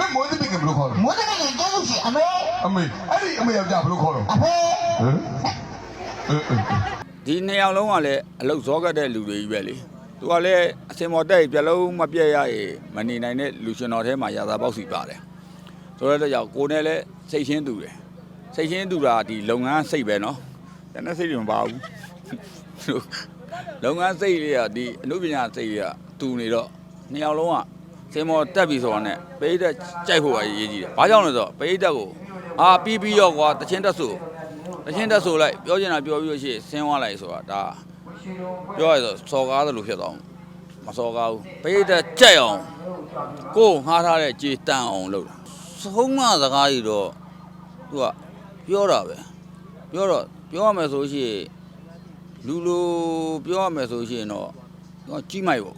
မင်းမွေးတဲ့ကဘယ်လိုခေါ်လဲမိုးတကယ်ကျေးဇူးရှင်အမေအမေအဲ့ဒီအမေယောက်ျားဘယ်လိုခေါ်လဲအဖေဟမ်အဲအဲဒီနှစ်ယောက်လုံးကလည်းအလုတ်ဇောကတ်တဲ့လူတွေကြီးပဲလေသူကလည်းအစင်မော်တက်ပြက်လုံးမပြက်ရရေမနေနိုင်တဲ့လူရှင်တော်ထဲမှာရာသာပေါက်စီပါတယ်ဆိုတော့တော့ကြောင့်ကိုယ်နဲ့လည်းစိတ်ချင်းတူတယ်စိတ်ချင်းတူတာဒီလုပ်ငန်းစိတ်ပဲနော်တနေ့စိတ်တွေမပါဘူးလုပ်ငန်းစိတ်လေးကဒီအမှုပညာစိတ်လေးကတူနေတော့နှစ်ယောက်လုံးက စင်မော်တက်ပြီဆိုတော့ ਨੇ ပိဋကကြိုက်ဖို့အရေးကြီးတယ်ဘာကြောင့်လဲဆိုတော့ပိဋကကိုအာပြီးပြီးတော့ကွာတချင်းတက်ဆိုတချင်းတက်ဆိုလိုက်ပြောချင်တာပြောပြီးလို့ရှိရင်ဆင်းသွားလိုက်ဆိုတာဒါပြောရဆိုစော်ကားသလိုဖြစ်သွားမစော်ကားဘူးပိတ်တက်ကြက်အောင်ကိုယ်ငှားထားတဲ့ကြေတန်အောင်လုပ်တာဆုံးမစကားကြီးတော့သူကပြောတာပဲပြောတော့ပြောရမယ်ဆိုရှိရင်လူလိုပြောရမယ်ဆိုရှိရင်တော့သူကကြီးမိုက်ပေါ့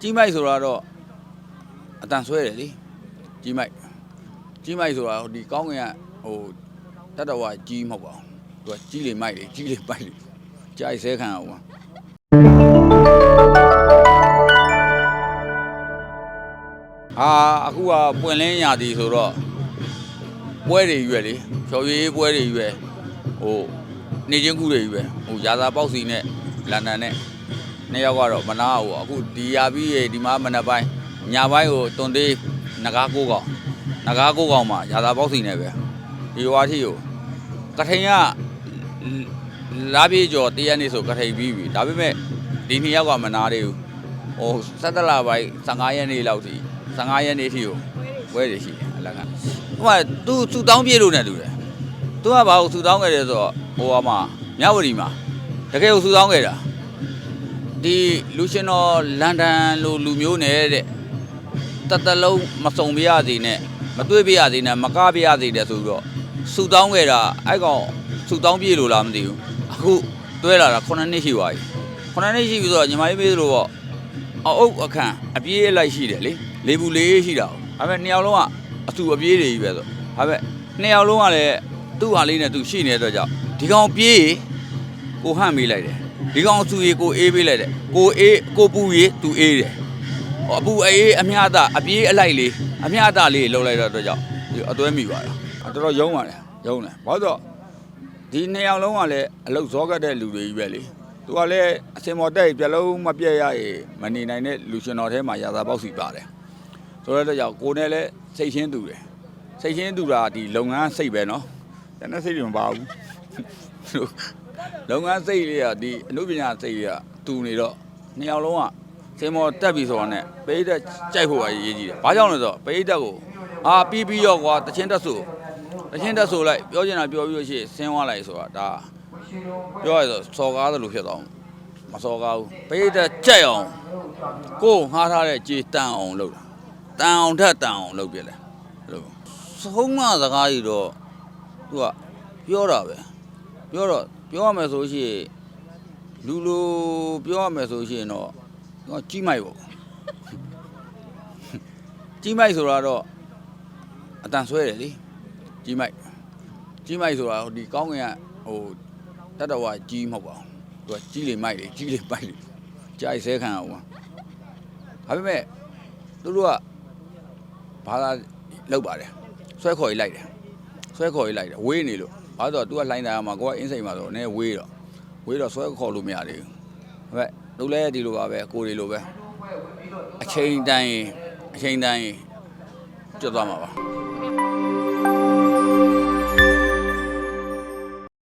ကြီးမိုက်ဆိုတာတော့အတန်ဆွဲတယ်လေကြီးမိုက်ကြီးမိုက်ဆိုတာဟိုဒီကောင်းကင်ကဟိုတတဝကြီးမဟုတ်ပါဘူးသူကကြီးလေမိုက်လေကြီးလေမိုက်လေကြိုက်ဆဲခံအောင်ပါဟာအခုကပွင့်လင်းရာသီဆိုတော့ပွဲတွေရွယ်လေဖြော်ရည်ပွဲတွေရွယ်ဟိုနေချင်းကူတွေရွယ်ဟိုရာသာပေါက်စီနဲ့လန်ဒန်နဲ့ နှစ်ယောက်ကတော့မနာဘူးအခုဒီရာပြီးရေဒီမှာမနက်ပိုင်းညာပိုင်းကိုတွန်သေးငကားကိုကောင်နဂါးကိုကောင်မှာရာသာပေါက်စီနေပဲဒီဝါထီကိုကထိန်ကလာပြေကျော်တရက်နေ့ဆိုကထိန်ပြီးပြီဒါပေမဲ့ဒီနှစ်ယောက်ကမနာသေးဘူးဟို17လပိုင်း15ရက်နေ့လောက်ထိ15ရက်နေ့ထိကိုဝဲရရှိတယ်အလကဟိုကသူစူတောင်းပြေလို့နဲ့တူတယ်သူကဘာလို့စူတောင်းခဲ့တယ်ဆိုတော့ဟိုကမှာမြဝတီမှာတကယ်ကိုစူတောင်းခဲ့တာ ဒီလူရှင်တော်လန်ဒန်လိုလူမျိုးနဲ့တဲ့တတလုံးမစုံပြရသေးနဲ့မတွေ့ပြရသေးနဲ့မကားပြရသေးတဲ့ဆိုပြီးတော့ဆူတောင်းခဲ့တာအဲ့ကောင်ဆူတောင်းပြေလို့လားမသိဘူးအခုတွဲလာတာ9နှစ်ရှိပါပြီ9နှစ်ရှိပြီဆိုတော့ညီမလေးမေးလို့ပေါ့အအုပ်အခန့်အပြေးအလိုက်ရှိတယ်လေလေဘူးလေးရှိတာဒါပေမဲ့နှစ်ယောက်လုံးကအဆူအပြေးတွေကြီးပဲဆိုဒါပေမဲ့နှစ်ယောက်လုံးကလည်းသူ့ဟာလေးနဲ့သူရှိနေတဲ့အတွက်ကြောင့်ဒီကောင်ပြေးကိုဟန့်မေးလိုက်တယ် ဒီကောင်ဆူရေကိုအေးပေးလိုက်တယ်ကိုအေးကိုပူရေသူအေးတယ်ဟိုအပူအေးအမြအတအပြေးအလိုက်လေးအမြအတလေးလှုပ်လိုက်တော့အတွက်ကြောင့်ဒီအသွဲမိပါလားအတော်တော်ယုံပါတယ်ယုံတယ်ဘာလို့လဲဆိုတော့ဒီနှစ်ယောက်လုံးကလည်းအလုတ်ဇောကတ်တဲ့လူတွေကြီးပဲလေသူကလည်းအစင်မော်တက်ပြက်လုံးမပြက်ရရေမနေနိုင်တဲ့လူရှင်တော်ထဲမှာရာသာပေါက်စီပါတယ်ဆိုတော့အတွက်ကြောင့်ကိုယ်နဲ့လည်းစိတ်ချင်းတူတယ်စိတ်ချင်းတူတာဒီလုပ်ငန်းစိတ်ပဲနော်တနေ့စိတ်တွေမပါဘူး လုပ်ငန်းစိတ်လေးကဒီအမှုပညာစိတ်လေးကတူနေတော့နှစ်ယောက်လုံးကစင်မော်တက်ပြီဆိုတော့ ਨੇ ပိဋကကြိုက်ဖို့အရေးကြီးတယ်။ဘာကြောင့်လဲဆိုတော့ပိဋကကိုအာပြီးပြီးတော့ကွာတချင်းတက်ဆိုတချင်းတက်ဆိုလိုက်ပြောချင်တာပြောပြီးလို့ရှိရင်ဆင်းသွားလိုက်ဆိုတာဒါပြောရဆိုစော်ကားသလိုဖြစ်သွားမစော်ကားဘူးပိဋကကြိုက်အောင်ကိုယ်ငှားထားတဲ့ကြေတန်အောင်လုပ်တာတန်အောင်ထက်တန်အောင်လုပ်ပြလဲအဲ့လိုဆုံးမစကားကြီးတော့သူကပြောတာပဲ ပြောတော့ပြောရမယ်ဆိုလို့ရှိရင်လူလိုပြောရမယ်ဆိုလို့ရှိရင်တော့သူကကြီးမိုက်ပေါ့ကြီးမိုက်ဆိုတာတော့အတန်ဆွဲတယ်လေကြီးမိုက်ကြီးမိုက်ဆိုတာဟိုဒီကောင်းကင်ကဟိုတတဝကြီးမဟုတ်ပါဘူးသူကကြီးလေမိုက်လေကြီးလေမိုက်လေကြိုက်ဆဲခံအောင်ပါဒါပေမဲ့သူတို့ကဘာသာလောက်ပါတယ်ဆွဲခေါ်ရေးလိုက်တယ်ဆွဲခေါ်ရေးလိုက်တယ်ဝေးနေလို့ ဘာလို့ဆိုတော့ तू ကလှိုင်းတာမှာကိုကအင်းစိန်မှာဆိုတော့နည်းဝေးတော့ဝေးတော့ဆွဲခေါ်လို့မရသေးဘူးဒါပေမဲ့လူလဲဒီလိုပါပဲကိုယ်တွေလိုပဲအချိန်တိုင်းအချိန်တိုင်းကျွတ်သွားမှာပါ